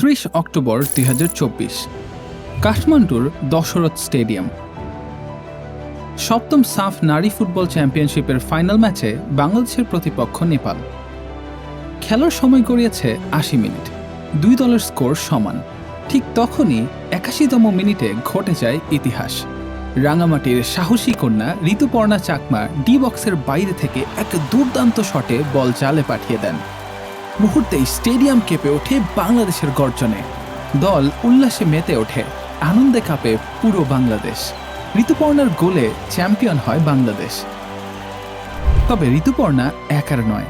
ত্রিশ অক্টোবর দুই হাজার চব্বিশ, কাঠমান্ডুর দশরথ স্টেডিয়াম। সপ্তম সাফ নারী ফুটবল চ্যাম্পিয়নশিপের ফাইনাল ম্যাচে বাংলাদেশের প্রতিপক্ষ নেপাল। খেলার সময় গড়িয়েছে আশি মিনিট, দুই দলের স্কোর সমান। ঠিক তখনই একাশিতম মিনিটে ঘটে যায় ইতিহাস। রাঙামাটির সাহসী কন্যা ঋতুপর্ণা চাকমা ডি বক্সের বাইরে থেকে এক দুর্দান্ত শটে বল জালে পাঠিয়ে দেন। মুহূর্তেই স্টেডিয়াম কেঁপে ওঠে বাংলাদেশের গর্জনে। দল উল্লাসে মেতে ওঠে, আনন্দে কাঁপে পুরো বাংলাদেশ। ঋতুপর্ণার গোলে চ্যাম্পিয়ন হয় বাংলাদেশ। তবে ঋতুপর্ণা একার নয়।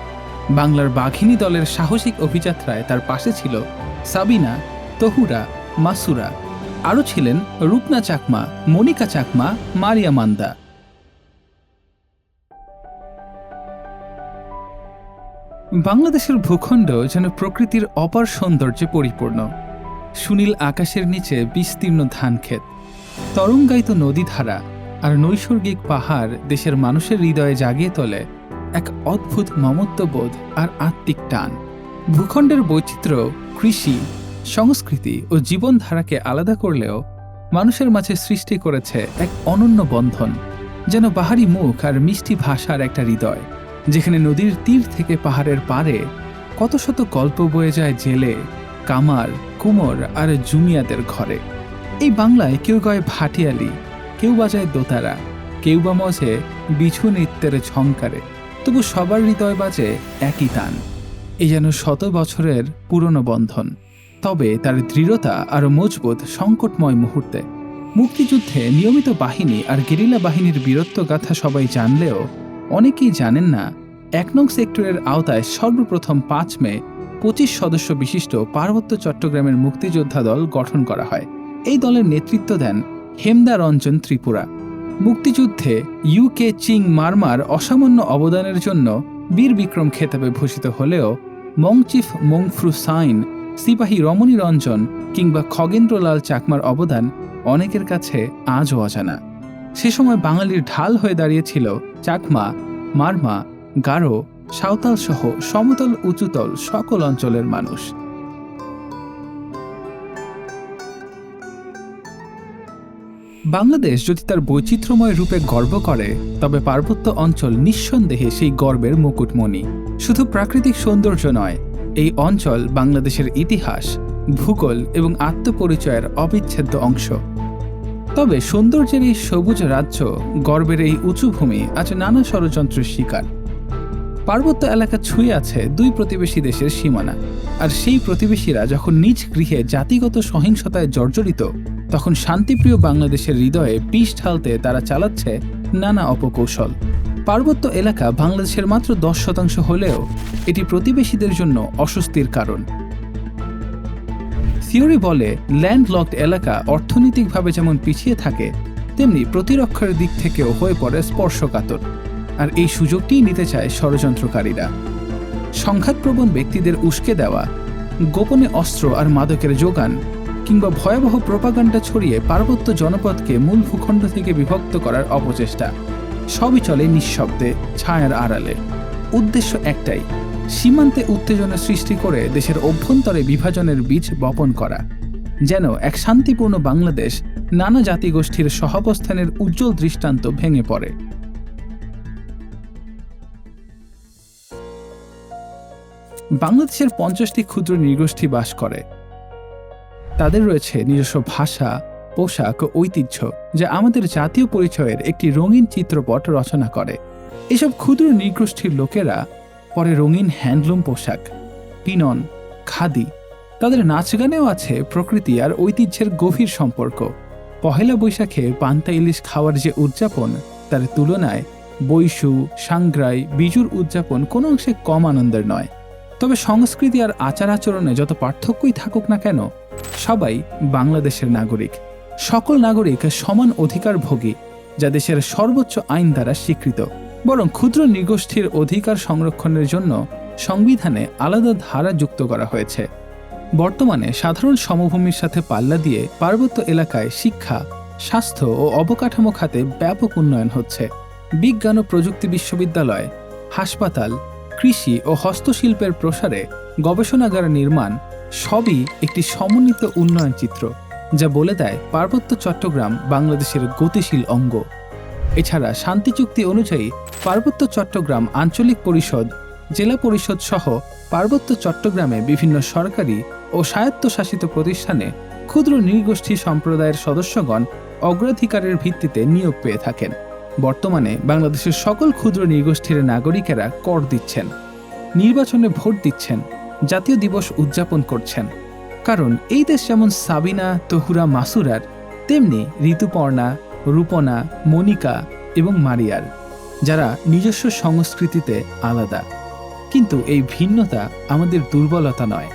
বাংলার বাঘিনী দলের সাহসিক অভিযাত্রায় তার পাশে ছিল সাবিনা, তহুরা, মাসুরা। আরও ছিলেন রূপনা চাকমা, মনিকা চাকমা, মারিয়া মান্দা। বাংলাদেশের ভূখণ্ড যেন প্রকৃতির অপার সৌন্দর্যে পরিপূর্ণ। সুনীল আকাশের নিচে বিস্তীর্ণ ধানক্ষেত। তরঙ্গায়িত নদীধারা আর নৈসর্গিক পাহাড় দেশের মানুষের হৃদয়ে জাগিয়ে তোলে এক অদ্ভুত মমত্ববোধ আর আত্মিক টান। ভূখণ্ডের বৈচিত্র্য, কৃষি, সংস্কৃতি ও জীবনধারাকে আলাদা করলেও মানুষের মাঝে সৃষ্টি করেছে এক অনন্য বন্ধন, যেন বাহারি মুখ আর মিষ্টি ভাষার একটা হৃদয়। যেখানে নদীর তীর থেকে পাহাড়ের পারে কত শত গল্প বয়ে যায় জেলে, কামার, কুমোর আর জুমিয়াদের ঘরে। এই বাংলায় কেউ গায় ভাটিয়ালি, কেউ বাজায় দোতারা, কেউ বা মজে বিছু নৃত্যের ঝংকারে, তবু সবার হৃদয় বাজে একই তান। এই যেন শত বছরের পুরনো বন্ধন, তবে তার দৃঢ়তা আরও মজবুত সংকটময় মুহূর্তে। মুক্তিযুদ্ধে নিয়মিত বাহিনী আর গেরিলা বাহিনীর বীরত্ব গাথা সবাই জানলেও অনেকেই জানেন না, এক নং সেক্টরের আওতায় সর্বপ্রথম পাঁচ মে পঁচিশ সদস্য বিশিষ্ট পার্বত্য চট্টগ্রামের মুক্তিযোদ্ধা দল গঠন করা হয়। এই দলের নেতৃত্ব দেন হেমদা রঞ্জন ত্রিপুরা। মুক্তিযুদ্ধে ইউকে চিং মারমার অসামান্য অবদানের জন্য বীর বিক্রম খেতাবে ভূষিত হলেও মংচিফ মংফ্রু সাইন, সিপাহী রমণী রঞ্জন কিংবা খগেন্দ্রলাল চাকমার অবদান অনেকের কাছে আজও অজানা। সে সময় বাঙালির ঢাল হয়ে দাঁড়িয়েছিল চাকমা, মারমা, গারো, সাঁওতাল সহ সমতল উঁচুতল সকল অঞ্চলের মানুষ। বাংলাদেশ যদি তার বৈচিত্র্যময় রূপে গর্ব করে, তবে পার্বত্য অঞ্চল নিঃসন্দেহে সেই গর্বের মুকুটমণি। শুধু প্রাকৃতিক সৌন্দর্য নয়, এই অঞ্চল বাংলাদেশের ইতিহাস, ভূগোল এবং আত্মপরিচয়ের অবিচ্ছেদ্য অংশ। তবে সৌন্দর্যের এই সবুজ রাজ্য, গর্বের এই উঁচু ভূমি আজ নানা ষড়যন্ত্রের শিকার। পার্বত্য এলাকা ছুঁয়ে আছে দুই প্রতিবেশী দেশের সীমানা। আর সেই প্রতিবেশীরা যখন নিজ গৃহে জাতিগত সহিংসতায় জর্জরিত, তখন শান্তিপ্রিয় বাংলাদেশের হৃদয়ে পিস ঢালতে তারা চালাচ্ছে নানা অপকৌশল। পার্বত্য এলাকা বাংলাদেশের মাত্র দশ শতাংশ হলেও এটি প্রতিবেশীদের জন্য অস্বস্তির কারণ। থিওরি বলে ল্যান্ডলকড এলাকা অর্থনৈতিকভাবে যেমন পিছিয়ে থাকে, তেমনি প্রতিরক্ষার দিক থেকেও হয়ে পড়ে স্পর্শকাতর। আর এই সুযোগটিই নিতে চায় ষড়যন্ত্রকারীরা। সংঘাতপ্রবণ ব্যক্তিদের উস্কে দেওয়া, গোপনে অস্ত্র আর মাদকের যোগান, কিংবা ভয়াবহ প্রপাগান্ডা ছড়িয়ে পার্বত্য জনপদকে মূল ভূখণ্ড থেকে বিভক্ত করার অপচেষ্টা। সবই চলে নিঃশব্দে, ছায়ার আড়ালে। উদ্দেশ্য একটাই সীমান্তে উত্তেজনা সৃষ্টি করে দেশের অভ্যন্তরে বিভাজনের বীজ বপন করা। যেন এক শান্তিপূর্ণ বাংলাদেশ নানা জাতিগোষ্ঠীর সহাবস্থানের উজ্জ্বল দৃষ্টান্ত ভেঙে পড়ে। বাংলাদেশের পঞ্চাশটি ক্ষুদ্র নৃগোষ্ঠী বাস করে। তাদের রয়েছে নিজস্ব ভাষা, পোশাক ও ঐতিহ্য, যা আমাদের জাতীয় পরিচয়ের একটি রঙিন চিত্রপট রচনা করে। এসব ক্ষুদ্র নৃগোষ্ঠীর লোকেরা পরে রঙিন হ্যান্ডলুম পোশাক পিনন খাদি, তাদের নাচ গানেও আছে প্রকৃতি আর ঐতিহ্যের গভীর সম্পর্ক। পহেলা বৈশাখে পান্তা ইলিশ খাওয়ার যে উদযাপন, তার তুলনায় বৈশু, সাংগ্রাই, বিজুর উদযাপন কোনো অংশে কম আনন্দের নয়। তবে সংস্কৃতি আর আচার আচরণে যত পার্থক্যই থাকুক না কেন, সবাই বাংলাদেশের নাগরিক। সকল নাগরিক সমান অধিকার ভোগী যা দেশের সর্বোচ্চ আইন দ্বারা স্বীকৃত। বরং ক্ষুদ্র নৃগোষ্ঠীর অধিকার সংরক্ষণের জন্য সংবিধানে আলাদা ধারা যুক্ত করা হয়েছে। বর্তমানে সাধারণ সমভূমির সাথে পাল্লা দিয়ে পার্বত্য এলাকায় শিক্ষা, স্বাস্থ্য ও অবকাঠামো খাতে ব্যাপক উন্নয়ন হচ্ছে। বিজ্ঞান ও প্রযুক্তি বিশ্ববিদ্যালয়, হাসপাতাল, কৃষি ও হস্তশিল্পের প্রসারে গবেষণাগার নির্মাণ সবই একটি সমন্বিত উন্নয়ন চিত্র, যা বলে দেয় পার্বত্য চট্টগ্রাম বাংলাদেশের গতিশীল অঙ্গ। এছাড়া শান্তি চুক্তি অনুযায়ী পার্বত্য চট্টগ্রাম আঞ্চলিক পরিষদ, জেলা পরিষদ সহ পার্বত্য চট্টগ্রামে বিভিন্ন সরকারি ও স্বায়ত্তশাসিত প্রতিষ্ঠানে ক্ষুদ্র নৃগোষ্ঠী সম্প্রদায়ের সদস্যগণ অগ্রাধিকারের ভিত্তিতে নিয়োগ পেয়ে থাকেন। বর্তমানে বাংলাদেশের সকল ক্ষুদ্র নৃগোষ্ঠীর নাগরিকেরা কর দিচ্ছেন, নির্বাচনে ভোট দিচ্ছেন, জাতীয় দিবস উদযাপন করছেন। কারণ এই দেশ যেমন সাবিনা, তহুরা, মাসুরার, তেমনি ঋতুপর্ণা রূপনা, মনিকা এবং মারিয়ার, যারা নিজস্ব সংস্কৃতিতে আলাদা। কিন্তু এই ভিন্নতা আমাদের দুর্বলতা নয়,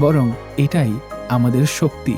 বরং এটাই আমাদের শক্তি।